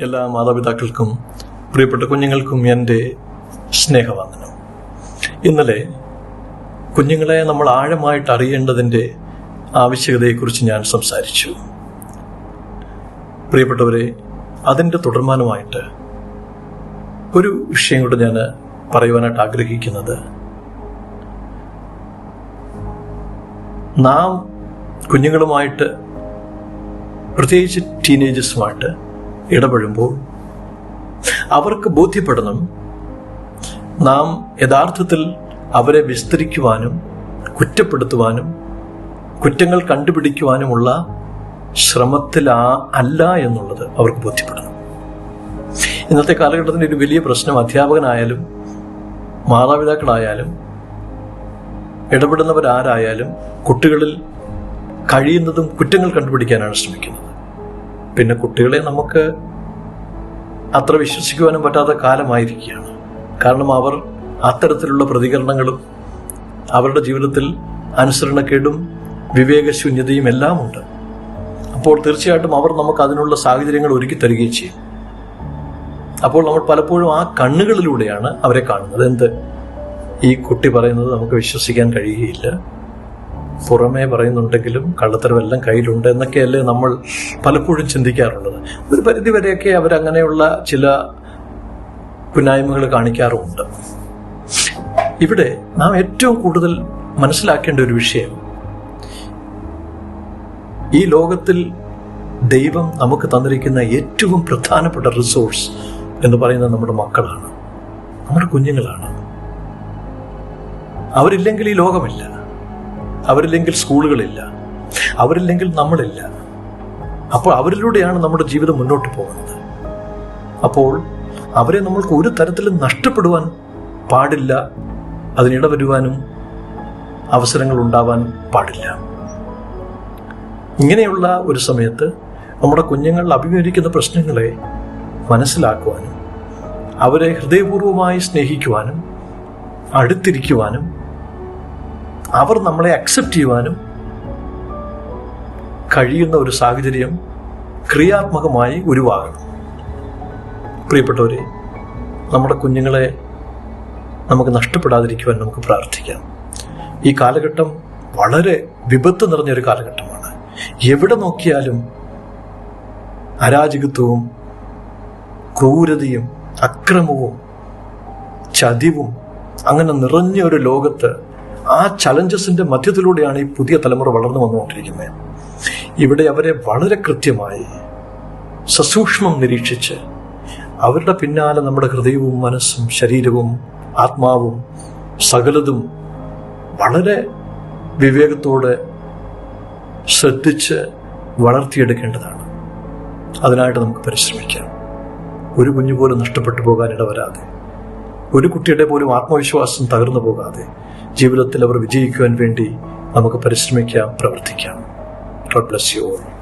എല്ലാ മാതാപിതാക്കൾക്കും പ്രിയപ്പെട്ട കുഞ്ഞുങ്ങൾക്കും എന്റെ സ്നേഹവന്ദനം. ഇന്നലെ കുഞ്ഞുങ്ങളെ നമ്മൾ ആഴമായിട്ട് അറിയേണ്ടതിന്റെ ആവശ്യകതയെക്കുറിച്ച് ഞാൻ സംസാരിച്ചു. പ്രിയപ്പെട്ടവരെ അതിന്റെ തുടർമാനമായിട്ട് ഒരു വിഷയം കൂടെ ഞാൻ പറയുവാനായിട്ട് ആഗ്രഹിക്കുന്നത്. നാം കുഞ്ഞുങ്ങളുമായിട്ട് പ്രത്യേകിച്ച് ടീനേജേഴ്സുമായിട്ട് ഇടപെടുമ്പോൾ അവർക്ക് ബോധ്യപ്പെടണം നാം യഥാർത്ഥത്തിൽ അവരെ വിസ്തരിക്കുവാനും കുറ്റപ്പെടുത്തുവാനും കുറ്റങ്ങൾ കണ്ടുപിടിക്കുവാനുമുള്ള ശ്രമത്തിലാ അല്ല എന്നുള്ളത് അവർക്ക് ബോധ്യപ്പെടണം. ഇന്നത്തെ കാലഘട്ടത്തിന്റെ ഒരു വലിയ പ്രശ്നം അധ്യാപകനായാലും മാതാപിതാക്കളായാലും ഇടപെടുന്നവരാരായാലും കുട്ടികളിൽ കഴിയുന്നതും കുറ്റങ്ങൾ കണ്ടുപിടിക്കാനാണ് ശ്രമിക്കുന്നത്. പിന്നെ കുട്ടികളെ നമുക്ക് അത്ര വിശ്വസിക്കുവാനും പറ്റാത്ത കാലമായിരിക്കുകയാണ്. കാരണം അവർ അത്തരത്തിലുള്ള പ്രതികരണങ്ങളും അവരുടെ ജീവിതത്തിൽ അനുസരണക്കേടും വിവേകശൂന്യതയും എല്ലാം ഉണ്ട്. അപ്പോൾ തീർച്ചയായിട്ടും അവർ നമുക്ക് അതിനുള്ള സാഹചര്യങ്ങൾ ഒരുക്കി തരികയും ചെയ്യും. അപ്പോൾ നമ്മൾ പലപ്പോഴും ആ കണ്ണുകളിലൂടെയാണ് അവരെ കാണുന്നത്. എന്ത്? ഈ കുട്ടി പറയുന്നത് നമുക്ക് വിശ്വസിക്കാൻ കഴിയുകയില്ല. പുറമേ പറയുന്നുണ്ടെങ്കിലും കള്ളത്തരമെല്ലാം കയ്യിലുണ്ട് എന്നൊക്കെയല്ലേ നമ്മൾ പലപ്പോഴും ചിന്തിക്കാറുള്ളത്. ഒരു പരിധിവരെയൊക്കെ അവരങ്ങനെയുള്ള ചില കുന്നായ്മകൾ കാണിക്കാറുമുണ്ട്. ഇവിടെ നാം ഏറ്റവും കൂടുതൽ മനസ്സിലാക്കേണ്ട ഒരു വിഷയം ഈ ലോകത്തിൽ ദൈവം നമുക്ക് തന്നിരിക്കുന്ന ഏറ്റവും പ്രധാനപ്പെട്ട റിസോഴ്സ് എന്ന് പറയുന്നത് നമ്മുടെ മക്കളാണ്. നമ്മുടെ കുഞ്ഞുങ്ങളാണ്. അവരില്ലെങ്കിൽ ഈ ലോകമില്ല. അവരില്ലെങ്കിൽ സ്കൂളുകളില്ല അവരില്ലെങ്കിൽ നമ്മളില്ല. അപ്പോൾ അവരിലൂടെയാണ് നമ്മുടെ ജീവിതം മുന്നോട്ട് പോകുന്നത്. അപ്പോൾ അവരെ നമ്മൾക്ക് ഒരു തരത്തിലും നഷ്ടപ്പെടുവാൻ പാടില്ല അതിനിടവരുവാനും അവസരങ്ങൾ ഉണ്ടാവാൻ പാടില്ല. ഇങ്ങനെയുള്ള ഒരു സമയത്ത് നമ്മുടെ കുഞ്ഞുങ്ങൾ അഭിമുഖീകരിക്കുന്ന പ്രശ്നങ്ങളെ മനസ്സിലാക്കുവാനും അവരെ ഹൃദയപൂർവമായി സ്നേഹിക്കുവാനും അടുത്തിരിക്കുവാനും അവർ നമ്മളെ അക്സെപ്റ്റ് ചെയ്യുവാനും കഴിയുന്ന ഒരു സാഹചര്യം ക്രിയാത്മകമായി ഉരുവാകണം. പ്രിയപ്പെട്ടവരെ നമ്മുടെ കുഞ്ഞുങ്ങളെ നമുക്ക് നഷ്ടപ്പെടാതിരിക്കുവാൻ നമുക്ക് പ്രാർത്ഥിക്കാം. ഈ കാലഘട്ടം വളരെ വിപത്ത് നിറഞ്ഞൊരു കാലഘട്ടമാണ്. എവിടെ നോക്കിയാലും അരാജകത്വവും ക്രൂരതയും അക്രമവും ചതിവും അങ്ങനെ നിറഞ്ഞ ഒരു ലോകത്ത് ആ ചലഞ്ചസിന്റെ മധ്യത്തിലൂടെയാണ് ഈ പുതിയ തലമുറ വളർന്നു വന്നുകൊണ്ടിരിക്കുന്നത്. ഇവിടെ അവരെ വളരെ കൃത്യമായി സസൂക്ഷ്മം നിരീക്ഷിച്ച് അവരുടെ പിന്നാലെ നമ്മുടെ ഹൃദയവും മനസ്സും ശരീരവും ആത്മാവും സകലതും വളരെ വിവേകത്തോടെ ശ്രദ്ധിച്ച് വളർത്തിയെടുക്കേണ്ടതാണ്. അതിനായിട്ട് നമുക്ക് പരിശ്രമിക്കാം. ഒരു കുഞ്ഞു പോലും നഷ്ടപ്പെട്ടു പോകാൻ ഇടവരാതെ ഒരു കുട്ടിയുടെ പോലും ആത്മവിശ്വാസം തകർന്നു പോകാതെ ജീവിതത്തിൽ അവർ വിജയിക്കുവാൻ വേണ്ടി നമുക്ക് പരിശ്രമിക്കാം പ്രവർത്തിക്കാം. God bless you all